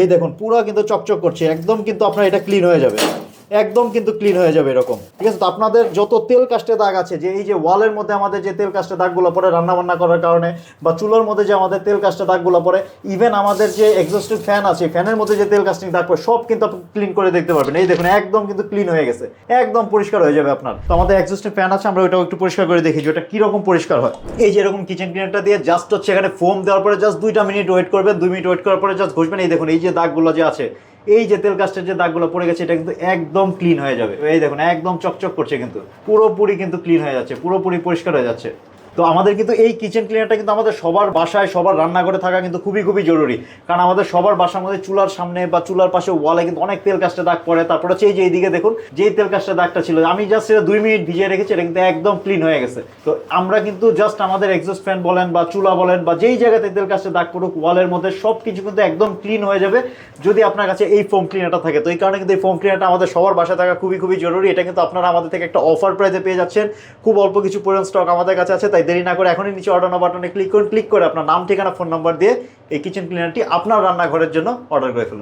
এই দেখুন পুরো কিন্তু চকচক করছে একদম কিন্তু আপনার এটা ক্লিন হয়ে যাবে। একদম কিন্তু ক্লিন হয়ে যাবে এরকম। ঠিক আছে, তো আপনাদের যত তেল কাস্টে দাগ আছে, যে এই যে ওয়ালের মধ্যে আমাদের যে তেল কাস্টে দাগগুলো পড়ে রান্না বান্না করার কারণে, বা চুলোর মধ্যে যে আমাদের তেল কাস্টে দাগগুলো পড়ে ইভেন আমাদের যে এক্সস্টিভ ফ্যান আছে, ফ্যানের মধ্যে যে তেল কাস্টিং দাগ পড়ে, সব কিন্তু আপনি ক্লিন করে দেখতে পারবেন। এই দেখুন, একদম কিন্তু ক্লিন হয়ে গেছে। একদম পরিষ্কার হয়ে যাবে আপনার। তো আমাদের এক্সস্টিভ ফ্যান আছে, আমরা ওটাও একটু পরিষ্কার করে দেখি যে ওটা কীরকম পরিষ্কার হয়। এই যে এরকম কিচেন ক্লিনারটা দিয়ে জাস্ট হচ্ছে এখানে ফোম দেওয়ার পরে জাস্ট দুইটা মিনিট ওয়েট করবেন, দুই মিনিট ওয়েট করার পরে জাস্ট ঘষবেন। এই দেখুন, এই যে দাগগুলো যে আছে এই যে তেল কাস্টের যে দাগগুলো পড়ে গেছে, এটা কিন্তু একদম ক্লিন হয়ে যাবে। এই দেখুন, একদম চকচক করছে কিন্তু। পুরোপুরি কিন্তু ক্লিন হয়ে যাচ্ছে, পুরোপুরি পরিষ্কার হয়ে যাচ্ছে। তো আমাদের কিন্তু এই কিচেন ক্লিনারটা কিন্তু আমাদের সবার বাসায়, সবার রান্নাঘরে থাকা কিন্তু খুবই খুবই জরুরি। কারণ আমাদের সবার বাসার মধ্যে চুলার সামনে বা চুলার পাশে ওয়ালে কিন্তু অনেক তেল কাস্টে দাগ পড়ে। তারপর হচ্ছে এই যে এইদিকে দেখুন, যেই তেল কাস্টের দাগটা ছিল, আমি জাস্ট এটা দুই মিনিট ভিজিয়ে রেখেছি, এটা কিন্তু একদম ক্লিন হয়ে গেছে। তো আমরা কিন্তু জাস্ট আমাদের এক্সস্ট ফ্যান বলেন বা চুলা বলেন বা যেই জায়গাতে তেল কাস্টে দাগ পড়ুক ওয়ালের মধ্যে সব কিছু কিন্তু একদম ক্লিন হয়ে যাবে যদি আপনার কাছে এই ফোম ক্লিনারটা থাকে। তো এই কারণে কিন্তু এই ফোম ক্লিনারটা আমাদের সবার বাসায় থাকা খুবই খুবই জরুরি। এটা কিন্তু আপনারা আমাদের থেকে একটা অফার প্রাইসে পেয়ে যাচ্ছেন। খুব অল্প কিছু পরিমাণ স্টক আমাদের কাছে আছে, তাই দেরি না করে এখনই নিচে অর্ডার বাটনে ক্লিক করুন ক্লিক করে আপনার নাম, ঠিকানা ফোন নম্বর দিয়ে এই কিচেন ক্লিনারটি আপনার রান্নাঘরের জন্য অর্ডার করে ফেলুন।